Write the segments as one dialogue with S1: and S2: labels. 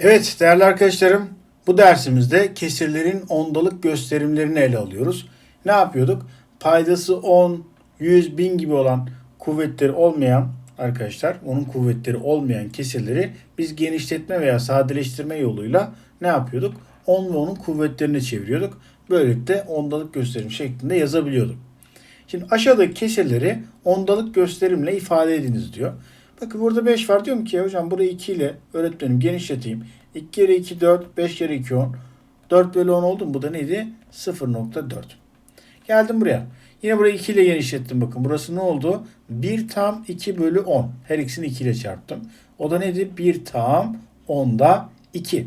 S1: Evet değerli arkadaşlarım bu dersimizde kesirlerin ondalık gösterimlerini ele alıyoruz. Ne yapıyorduk? Paydası 10, 100, 1000 gibi olan kuvvetleri olmayan arkadaşlar onun kuvvetleri olmayan kesirleri biz genişletme veya sadeleştirme yoluyla ne yapıyorduk? 10 ve onun kuvvetlerini çeviriyorduk. Böylelikle ondalık gösterim şeklinde yazabiliyorduk. Şimdi aşağıdaki kesirleri ondalık gösterimle ifade ediniz diyor. Bakın burada 5 var. Diyorum ki hocam burayı 2 ile öğretmenim genişleteyim. 2 kere 2 4, 5 kere 2 10. 4 bölü 10 oldu mu? Bu da neydi? 0.4. Geldim buraya. Yine burayı 2 ile genişlettim. Bakın burası ne oldu? 1 tam 2 bölü 10. Her ikisini 2 ile çarptım. O da neydi? 1 tam 10'da 2.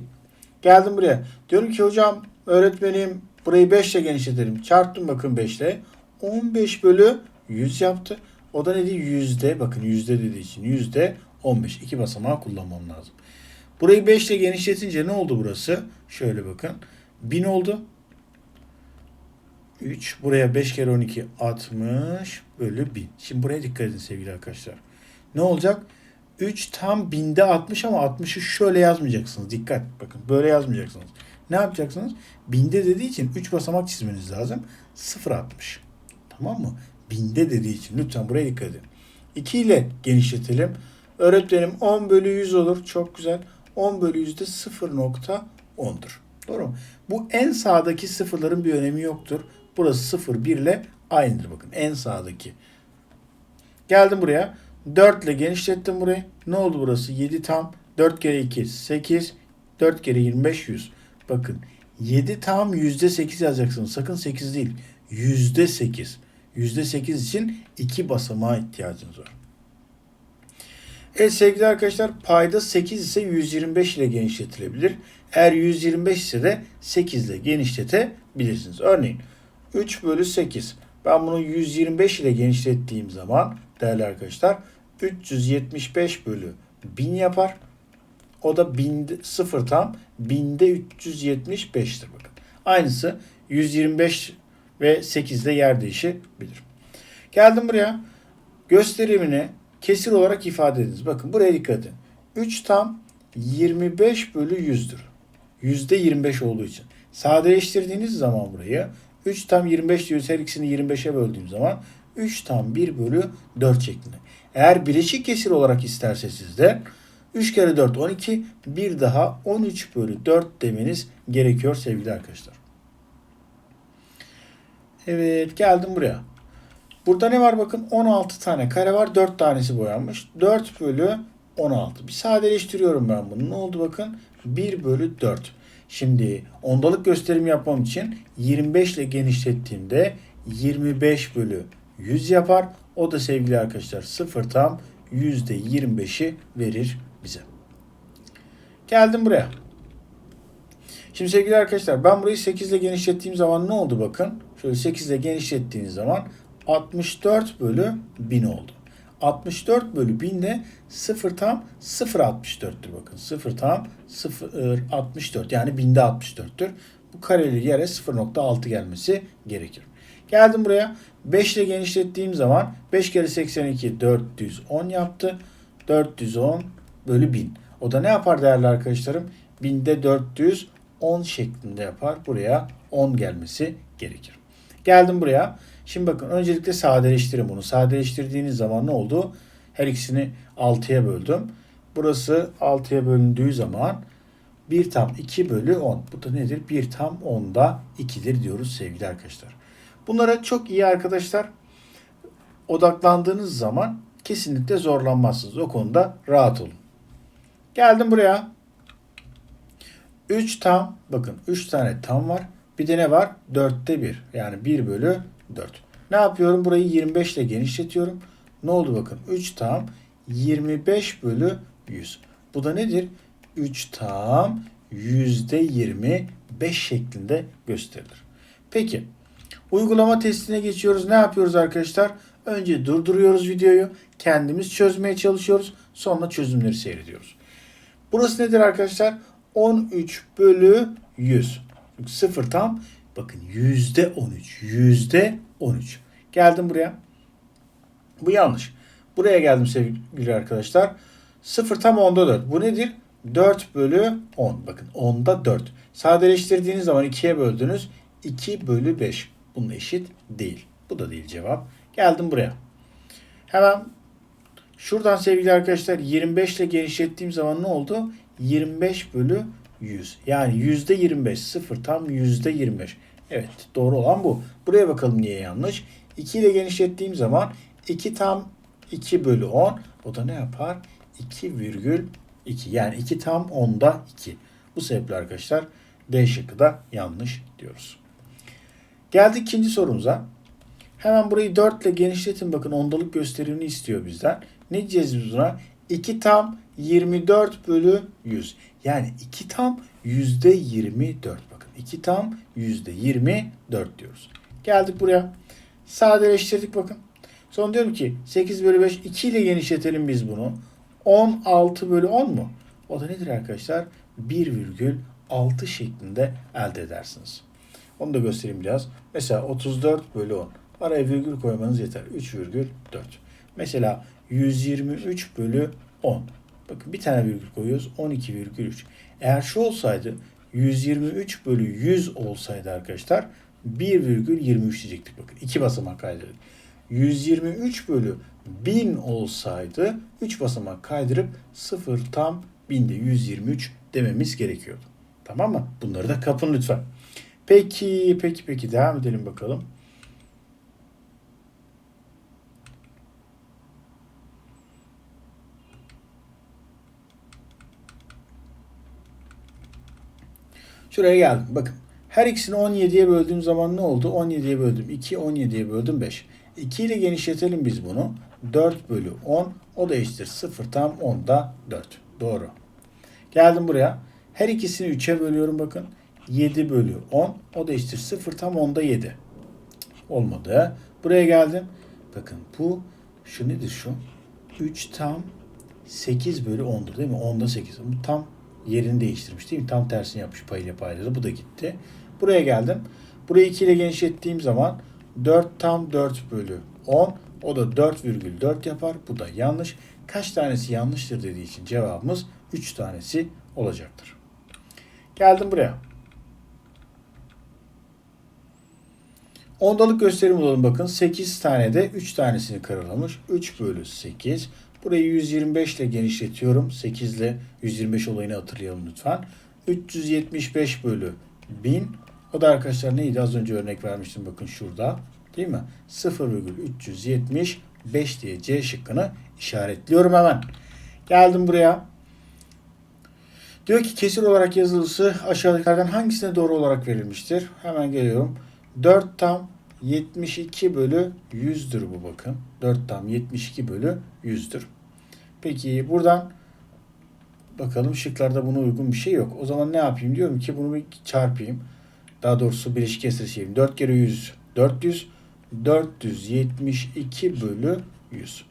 S1: Geldim buraya. Diyorum ki hocam öğretmenim burayı 5 ile genişletelim. Çarptım bakın 5 ile. 15 bölü 100 yaptı. O da neydi? Yüzde. Bakın yüzde dediği için yüzde 15. İki basamağı kullanmam lazım. Burayı 5 ile genişletince ne oldu burası? Şöyle bakın. 1000 oldu. 3. Buraya 5 kere 12 60 bölü 1000. Şimdi buraya dikkat edin sevgili arkadaşlar. Ne olacak? 3 tam binde 60 ama 60'ı şöyle yazmayacaksınız. Dikkat bakın böyle yazmayacaksınız. Ne yapacaksınız? Binde dediği için 3 basamak çizmeniz lazım. 0.60. Tamam mı? Binde dediği için lütfen buraya dikkat edin. 2 ile genişletelim. Öğretmenim 10 bölü 100 olur. Çok güzel. 10 bölü 100 de 0.10'dur. Doğru mu? Bu en sağdaki sıfırların bir önemi yoktur. Burası 0, 1 ile aynıdır bakın. En sağdaki. Geldim buraya. 4 ile genişlettim burayı. Ne oldu burası? 7 tam. 4 kere 2 8. 4 kere 25 100. Bakın 7 tam %8 yazacaksınız. Sakın 8 değil. %8. %8 için 2 basamağa ihtiyacınız var. Evet sevgili arkadaşlar payda 8 ise 125 ile genişletilebilir. Eğer 125 ise de 8 ile genişletebilirsiniz. Örneğin 3 bölü 8. Ben bunu 125 ile genişlettiğim zaman değerli arkadaşlar 375 bölü 1000 yapar. O da binde, 0 tam binde 375'tir bakın. Aynısı 125 ve 8'de yer değişebilir. Geldim buraya. Gösterimini kesir olarak ifade ediniz. Bakın buraya dikkat edin. 3 tam 25 bölü 100'dür. Yüzde 25 olduğu için. Sadeleştirdiğiniz zaman burayı 3 tam 25 diyoruz. Her ikisini 25'e böldüğüm zaman 3 tam 1 bölü 4 şeklinde. Eğer bileşik kesir olarak isterse sizde 3 kere 4 12 bir daha 13 bölü 4 demeniz gerekiyor sevgili arkadaşlar. Evet geldim buraya. Burada ne var bakın 16 tane kare var 4 tanesi boyanmış. 4 bölü 16. Bir sadeleştiriyorum ben bunu. Ne oldu bakın 1 bölü 4. Şimdi ondalık gösterim yapmam için 25 ile genişlettiğimde 25 bölü 100 yapar. O da sevgili arkadaşlar 0 tam %25'i verir bize. Geldim buraya. Şimdi sevgili arkadaşlar ben burayı 8 ile genişlettiğim zaman ne oldu bakın. Şöyle 8 ile genişlettiğiniz zaman 64 bölü 1000 oldu. 64 bölü 1000 de 0 tam 0.64'tür bakın. 0 tam 0.64 yani binde 64'tür. Bu kareli yere 0.6 gelmesi gerekir. Geldim buraya 5 ile genişlettiğim zaman 5 kere 82 410 yaptı. 410 bölü 1000. O da ne yapar değerli arkadaşlarım? Binde 410 şeklinde yapar. Buraya 10 gelmesi gerekir. Geldim buraya. Şimdi bakın öncelikle sadeleştirin bunu. Sadeleştirdiğiniz zaman ne oldu? Her ikisini 6'ya böldüm. Burası 6'ya bölündüğü zaman 1 tam 2 bölü 10. Bu da nedir? 1 tam 10'da 2'dir diyoruz sevgili arkadaşlar. Bunlara çok iyi arkadaşlar odaklandığınız zaman kesinlikle zorlanmazsınız. O konuda rahat olun. Geldim buraya. 3 tam bakın 3 tane tam var. Bir de ne var? 4'te 1. Yani 1 bölü 4. Ne yapıyorum? Burayı 25 ile genişletiyorum. Ne oldu bakın? 3 tam 25 bölü 100. Bu da nedir? 3 tam %25 şeklinde gösterilir. Peki uygulama testine geçiyoruz. Ne yapıyoruz arkadaşlar? Önce durduruyoruz videoyu. Kendimiz çözmeye çalışıyoruz. Sonra çözümleri seyrediyoruz. Burası nedir arkadaşlar? 13 bölü 100. 0 tam bakın yüzde 13. Yüzde 13. Geldim buraya. Bu yanlış. Buraya geldim sevgili arkadaşlar. 0 tam onda 4. Bu nedir? 4 bölü 10. Bakın 10'da 4. Sadeleştirdiğiniz zaman 2'ye böldünüz. 2 bölü 5. Bunun eşit değil. Bu da değil cevap. Geldim buraya. Hemen şuradan sevgili arkadaşlar 25 ile genişlettiğim zaman ne oldu? 25 bölü 100. Yani yüzde 25. Sıfır tam yüzde 25. Evet doğru olan bu. Buraya bakalım niye yanlış. 2 ile genişlettiğim zaman 2 tam 2 bölü 10. O da ne yapar? 2 virgül 2. Yani 2 tam 10'da 2. Bu sebeple arkadaşlar D şıkkı da yanlış diyoruz. Geldik ikinci sorumuza. Hemen burayı 4 ile genişletin. Bakın ondalık gösterimini istiyor bizden. Ne diyeceğiz biz buna? 2 tam 24 bölü 100. Yani 2 tam yüzde 24. Bakın 2 tam yüzde 24 diyoruz. Geldik buraya. Sadeleştirdik bakın. Sonra diyorum ki 8 bölü 5 2 ile genişletelim biz bunu. 16 bölü 10 mu? O da nedir arkadaşlar? 1,6 şeklinde elde edersiniz. Onu da göstereyim biraz. Mesela 34 bölü 10. Araya virgül koymanız yeter. 3,4. Mesela 123 bölü 10. Bakın bir tane virgül koyuyoruz. 12,3. Eğer şu olsaydı 123 bölü 100 olsaydı arkadaşlar 1,23 diyecektik. Bakın iki basamak kaydırdık. 123 bölü 1000 olsaydı 3 basamak kaydırıp 0 tam 1000'de 123 dememiz gerekiyordu. Tamam mı? Bunları da kapın lütfen. Peki, peki, peki. Devam edelim bakalım. Şuraya geldim. Bakın. Her ikisini 17'ye böldüğüm zaman ne oldu? 17'ye böldüm 2, 17'ye böldüm 5. 2 ile genişletelim biz bunu. 4 bölü 10. O da eşittir 0 tam 10'da 4. Doğru. Geldim buraya. Her ikisini 3'e bölüyorum bakın. 7 bölü 10. O da eşittir 0 tam 10'da 7. Olmadı. Buraya geldim. Bakın bu şu nedir şu? 3 tam 8 bölü 10'dur değil mi? 10'da 8. Bu tam yerini değiştirmiş değil mi? Tam tersini yapmış payıyla payladı. Bu da gitti. Buraya geldim. Burayı 2 ile genişlettiğim zaman 4 tam 4 bölü 10. O da 4,4 yapar. Bu da yanlış. Kaç tanesi yanlıştır dediği için cevabımız 3 tanesi olacaktır. Geldim buraya. Ondalık gösterim bulalım bakın. 8 tane de 3 tanesini karalamış. 3 bölü 8. Burayı 125 ile genişletiyorum. 8 ile 125 olayını hatırlayalım lütfen. 375 bölü 1000. O da arkadaşlar neydi? Az önce örnek vermiştim bakın şurada. Değil mi? 0,375 diye C şıkkını işaretliyorum hemen. Geldim buraya. Diyor ki kesir olarak yazılısı aşağıdakilerden hangisine doğru olarak verilmiştir? Hemen geliyorum. 4 tam 72 bölü 100'dür bu bakın. 4 tam 72 bölü 100'dür. Peki buradan bakalım şıklarda buna uygun bir şey yok. O zaman ne yapayım? Diyorum ki bunu bir çarpayım. Daha doğrusu kesir şeyim. 4 kere 100 400 472 bölü 100.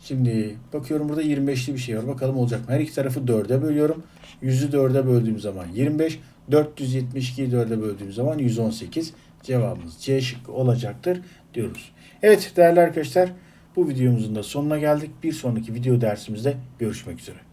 S1: Şimdi bakıyorum burada 25'li bir şey var. Bakalım olacak mı? Her iki tarafı 4'e bölüyorum. 100'ü 4'e böldüğüm zaman 25. 472'yi 4'e böldüğüm zaman 118. Cevabımız C şıkkı olacaktır diyoruz. Evet değerli arkadaşlar bu videomuzun da sonuna geldik. Bir sonraki video dersimizde görüşmek üzere.